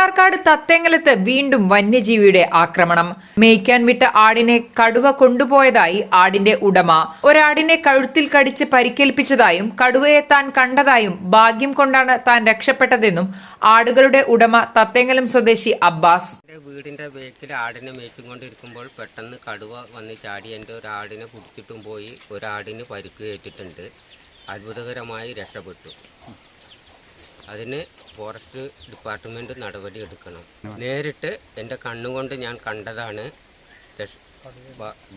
മണ്ണാർക്കാട് തത്തേങ്ങലത്ത് വീണ്ടും വന്യജീവിയുടെ ആക്രമണം. മേയ്ക്കാൻ വിട്ട ആടിനെ കടുവ കൊണ്ടുപോയതായി ആടിന്റെ ഉടമ. ഒരാടിനെ കഴുത്തിൽ കടിച്ച് പരിക്കേൽപ്പിച്ചതായും കടുവയെ താൻ കണ്ടതായും ഭാഗ്യം കൊണ്ടാണ് താൻ രക്ഷപ്പെട്ടതെന്നും ആടുകളുടെ ഉടമ തത്തേങ്ങലം സ്വദേശി അബ്ബാസ്. വീടിന്റെ ബേക്കിൽ ആടിനെ മേച്ചും കൊണ്ടിരിക്കുമ്പോൾ പെട്ടെന്ന് കടുവ വന്ന് ചാടി എന്റെ ഒരാടിനെ പിടിച്ചിട്ടും പോയി. ഒരാടിന് പരിക്ക് ഏറ്റിട്ടുണ്ട്. അത്ഭുതകരമായി രക്ഷപ്പെട്ടു. അതിന് ഫോറസ്റ്റ് ഡിപ്പാർട്ട്മെന്റ് നടപടി എടുക്കണം. നേരിട്ട് എന്റെ കണ്ണുകൊണ്ട് ഞാൻ കണ്ടതാണ്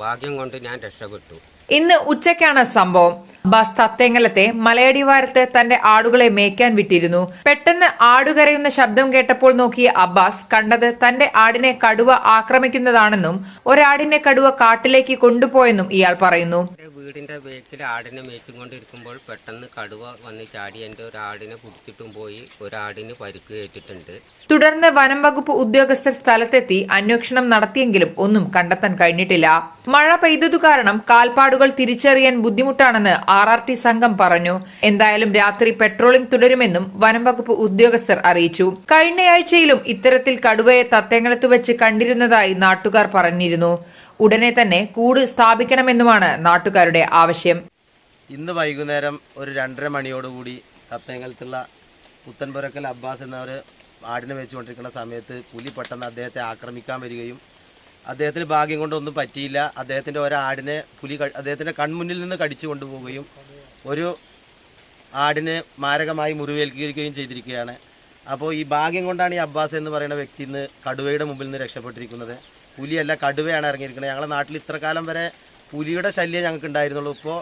ഭാഗ്യം കൊണ്ട് ഞാൻ രക്ഷപ്പെട്ടു. ഇന്ന് ഉച്ചയ്ക്കാണ് സംഭവം. ബസ് തത്തേങ്ങലത്തെ മലയടിവാരത്ത് തന്റെ ആടുകളെ മേയ്ക്കാൻ വിട്ടിരുന്നു. പെട്ടെന്ന് ആടുകരയുന്ന ശബ്ദം കേട്ടപ്പോൾ നോക്കിയ അബ്ബാസ് കണ്ടത് തന്റെ ആടിനെ കടുവ ആക്രമിക്കുന്നതാണെന്നും ഒരാടിനെ കടുവ കാട്ടിലേക്ക് കൊണ്ടുപോയെന്നും ഇയാൾ പറയുന്നു. വീടിന്റെ ബേക്കിൽ ആടിനെ മേച്ചും കൊണ്ടിരിക്കുമ്പോൾ പെട്ടെന്ന് കടുവ വന്ന് ചാടി എന്റെ ഒരാടിനെ കുടിച്ചിട്ടും പോയി ഒരാടിന് പരിക്ക് ഏറ്റിട്ടുണ്ട് തുടർന്ന് വനം വകുപ്പ് ഉദ്യോഗസ്ഥർ സ്ഥലത്തെത്തി അന്വേഷണം നടത്തിയെങ്കിലും ഒന്നും കണ്ടെത്താൻ കഴിഞ്ഞിട്ടില്ല. മഴ പെയ്തതു കാരണം കാൽപ്പാടുകൾ തിരിച്ചറിയാൻ ബുദ്ധിമുട്ടാണെന്ന് ആർ ആർ ടി സംഘം പറഞ്ഞു. എന്തായാലും രാത്രി പെട്രോളിംഗ് തുടരുമെന്നും വനം വകുപ്പ് ഉദ്യോഗസ്ഥർ അറിയിച്ചു. കഴിഞ്ഞയാഴ്ചയിലും ഇത്തരത്തിൽ കടുവയെ തത്തേങ്ങലത്ത് വെച്ച് കണ്ടിരുന്നതായി നാട്ടുകാർ പറഞ്ഞിരുന്നു. ഉടനെ തന്നെ കൂട് സ്ഥാപിക്കണമെന്നുമാണ് നാട്ടുകാരുടെ ആവശ്യം. ഇന്ന് വൈകുന്നേരം ഒരു രണ്ടര മണിയോടുകൂടി തത്തേങ്ങലത്തുള്ള പുത്തൻപുരക്കൽ അബ്ബാസ് എന്നവർ ആടിനെ വെച്ചുകൊണ്ടിരിക്കുന്ന സമയത്ത് പുലി പെട്ടെന്ന് അദ്ദേഹത്തെ ആക്രമിക്കാൻ വരികയും അദ്ദേഹത്തിന് ഭാഗ്യം കൊണ്ടൊന്നും പറ്റിയില്ല. അദ്ദേഹത്തിന്റെ ഒരാടിനെ പുലി അദ്ദേഹത്തിന്റെ കൺമുന്നിൽ നിന്ന് കടിച്ചു കൊണ്ടുപോവുകയും ഒരു ആടിന് മാരകമായി മുറിവേൽക്കുകയും ചെയ്തിരിക്കുകയാണ്. അപ്പോൾ ഈ ഭാഗ്യം കൊണ്ടാണ് ഈ അബ്ബാസ് എന്ന് പറയുന്ന വ്യക്തി ഇന്ന് കടുവയുടെ മുമ്പിൽ നിന്ന് രക്ഷപ്പെട്ടിരിക്കുന്നത്. പുലിയല്ല കടുവയാണ് ഇറങ്ങിയിരിക്കുന്നത്. ഞങ്ങളുടെ നാട്ടിൽ ഇത്ര കാലം വരെ പുലിയുടെ ശല്യം ഞങ്ങൾക്ക് ഉണ്ടായിരുന്നുള്ളൂ ഇപ്പോൾ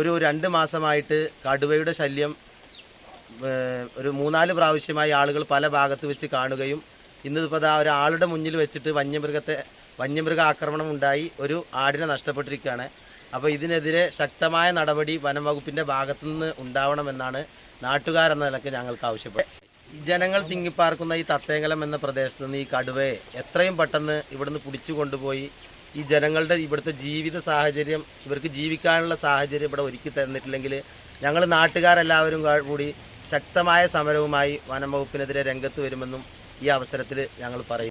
ഒരു രണ്ട് മാസമായിട്ട് കടുവയുടെ ശല്യം ഒരു മൂന്നാൽ പ്രാവശ്യമായി ആളുകൾ പല ഭാഗത്ത് വെച്ച് കാണുകയും ഇന്നിപ്പോൾ ആ ഒരാളുടെ മുന്നിൽ വെച്ചിട്ട് വന്യമൃഗത്തെ വന്യമൃഗ ആക്രമണം ഉണ്ടായി ഒരു ആടിനെ നഷ്ടപ്പെട്ടിരിക്കുകയാണ്. അപ്പോൾ ഇതിനെതിരെ ശക്തമായ നടപടി വനം വകുപ്പിന്റെ ഭാഗത്തുനിന്ന് ഉണ്ടാവണമെന്നാണ് നാട്ടുകാരെന്ന നിലയ്ക്ക് ഞങ്ങൾക്ക് ആവശ്യപ്പെടുന്നത് ഈ ജനങ്ങൾ തിങ്ങിപ്പാർക്കുന്ന ഈ തത്തേങ്കലം എന്ന പ്രദേശത്ത് നിന്ന് ഈ കടുവയെ എത്രയും പെട്ടെന്ന് ഇവിടുന്ന് പിടിച്ചു കൊണ്ടുപോയി ഈ ജനങ്ങളുടെ ഇവിടുത്തെ ജീവിത സാഹചര്യം ഇവർക്ക് ജീവിക്കാനുള്ള സാഹചര്യം ഇവിടെ ഒരുക്കി തന്നിട്ടില്ലെങ്കിൽ ഞങ്ങൾ നാട്ടുകാരെല്ലാവരും കൂടി ശക്തമായ സമരവുമായി വനം വകുപ്പിനെതിരെ രംഗത്ത് വരുമെന്നും ഈ അവസരത്തിൽ ഞങ്ങൾ പറയും